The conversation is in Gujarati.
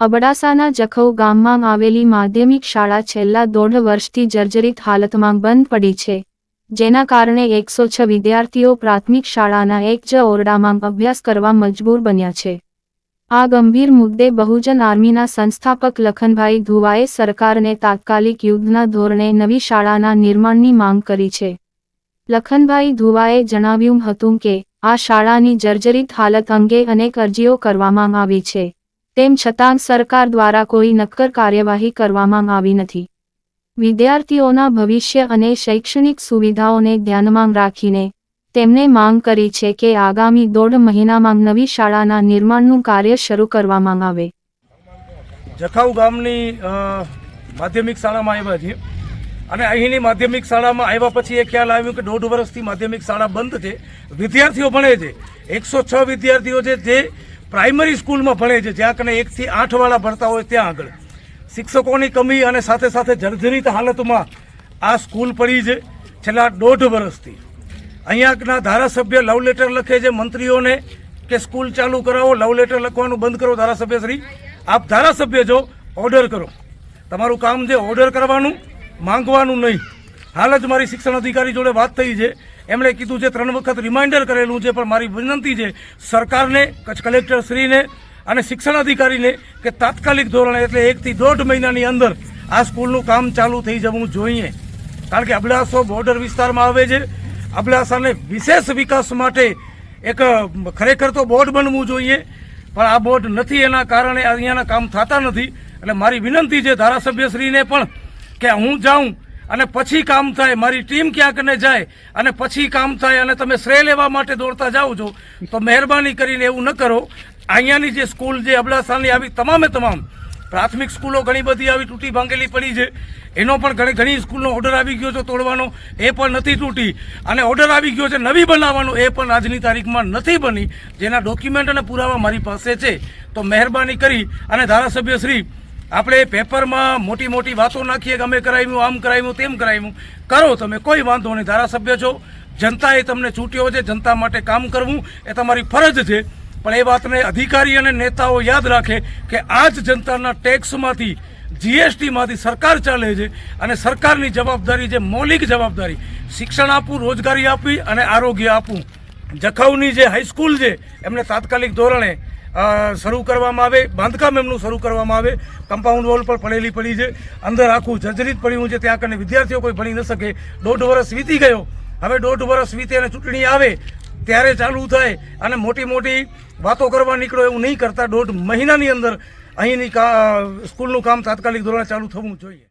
અબડાસાના જખૌ ગામમાં આવેલી માધ્યમિક શાળા છેલ્લા દોઢ વર્ષથી જર્જરિત હાલતમાં બંધ પડી છે, જેના કારણે એકસો છ વિદ્યાર્થીઓ પ્રાથમિક શાળાના એક જ ઓરડામાં અભ્યાસ કરવા મજબૂર બન્યા છે. આ ગંભીર મુદ્દે બહુજન આર્મીના સંસ્થાપક લખનભાઈ ધુવાએ સરકારને તાત્કાલિક યુદ્ધના ધોરણે નવી શાળાના નિર્માણની માંગ કરી છે. લખનભાઈ ધુવાએ જણાવ્યું હતું કે, આ શાળાની જર્જરિત હાલત અંગે અનેક અરજીઓ કરવામાં આવી છે. તેમ છતાં સરકાર દ્વારા કોઈ નક્કર કાર્યવાહી કરવામાં આવી નથી. વિદ્યાર્થીઓના ભવિષ્ય અને શૈક્ષણિક સુવિધાઓને ધ્યાનમાં રાખીને, તેમણે માંગ કરી છે કે આગામી દોઢ મહિનામાં નવી શાળાના નિર્માણનું કાર્ય શરૂ કરવામાં આવે. જખાઉ ગામની માધ્યમિક શાળામાં આવ્યા છીએ. અને અહીંની માધ્યમિક શાળામાં આવ્યા પછી એ ખ્યાલ આવ્યો કે દોઢ વર્ષથી માધ્યમિક શાળા બંધ છે. વિદ્યાર્થીઓ ભણે છે. એકસો છ વિદ્યાર્થીઓ છે જે પ્રાઇમરી સ્કૂલમાં ભણે છે, જ્યાં કને એકથી આઠવાળા ભણતા હોય ત્યાં આગળ. શિક્ષકોની કમી અને સાથે સાથે જર્જરિત હાલતમાં આ સ્કૂલ પડી છે છેલ્લા દોઢ વર્ષથી. અહીંયાના ધારાસભ્ય લવ લેટર લખે છે મંત્રીઓને કે સ્કૂલ ચાલુ કરાવો, લવ લેટર લખવાનું બંધ કરો ધારાસભ્ય શ્રી. આપ ધારાસભ્ય જો, ઓર્ડર કરો. તમારું કામ છે ઓર્ડર કરવાનું, માંગવાનું નહીં. હાલ જ મારી શિક્ષણ અધિકારી જોડે વાત થઈ છે એમણે કીધું છે, ત્રણ વખત રિમાઇન્ડર કરેલું છે, પણ મારી વિનંતી છે, સરકારને, કચ્છ કલેક્ટર શ્રીને અને શિક્ષણ અધિકારીને કે તાત્કાલિક ધોરણે, એટલે એકથી દોઢ મહિનાની અંદર આ સ્કૂલનું કામ ચાલુ થઈ જવું જોઈએ. કારણ કે અબડાસો બોર્ડર વિસ્તારમાં આવે છે. અબડાસાને વિશેષ વિકાસ માટે એક ખરેખર તો બોર્ડ બનવું જોઈએ, પણ આ બોર્ડ નથી એના કારણે અહીંયાના કામ થતા નથી. એટલે મારી વિનંતી છે ધારાસભ્યશ્રીને પણ કે હું જાઉં અને પછી કામ થાય, મારી ટીમ ક્યાંક ને જાય, અને પછી કામ થાય અને તમે શ્રેય લેવા માટે દોડતા જાઓ છો, તો મહેરબાની કરીને એવું ન કરો. અહીંયાની જે સ્કૂલ જે અબડાસાની આવી તમામે તમામ, પ્રાથમિક સ્કૂલો ઘણી બધી આવી તૂટી ભાંગેલી પડી છે. એનો પણ ઘણી ઘણી સ્કૂલનો ઓર્ડર આવી ગયો છે તોડવાનો, એ પણ નથી તૂટી. અને ઓર્ડર આવી ગયો છે નવી બનાવવાનો, એ પણ આજની તારીખમાં નથી બની. જેના ડોક્યુમેન્ટ અને પુરાવા મારી પાસે છે. તો મહેરબાની કરી અને ધારાસભ્ય શ્રી આપણે પેપરમાં મોટી મોટી વાતો નાખીએ કે અમે કરાવ્યું, આમ કરાવ્યું, તેમ કરાવ્યું. કરો તમે, કોઈ વાંધો નહીં. ધારાસભ્ય છો, જનતાએ તમને ચૂંટ્યો છે, જનતા માટે કામ કરવું એ તમારી ફરજ છે. પણ એ વાતને અધિકારી અને નેતાઓ યાદ રાખે કે આ જ જનતાના ટેક્સમાંથી, જીએસટીમાંથી સરકાર ચાલે છે અને સરકારની જવાબદારી જે મૌલિક જવાબદારી. શિક્ષણ આપવું, રોજગારી આપવી અને આરોગ્ય આપવું. જખાઉની જે હાઈસ્કૂલ છે, એમને તાત્કાલિક ધોરણે શરૂ કરવામાં આવે, બાંધકામ એમનું શરૂ કરવામાં આવે. કમ્પાઉન્ડ વોલ પર પડેલી પડી છે. અંદર આખું જર્જરિત પડ્યું છે. ત્યાં કરીને વિદ્યાર્થીઓ કોઈ ભણી ન શકે. દોઢ વર્ષ વીતી ગયો. હવે દોઢ વર્ષ વીતે અને ચૂંટણી આવે, ત્યારે ચાલુ થાય અને મોટી મોટી વાતો કરવા નીકળો એવું નહીં કરતા દોઢ મહિનાની અંદર અહીંની સ્કૂલનું કામ તાત્કાલિક ધોરણે ચાલુ થવું જોઈએ.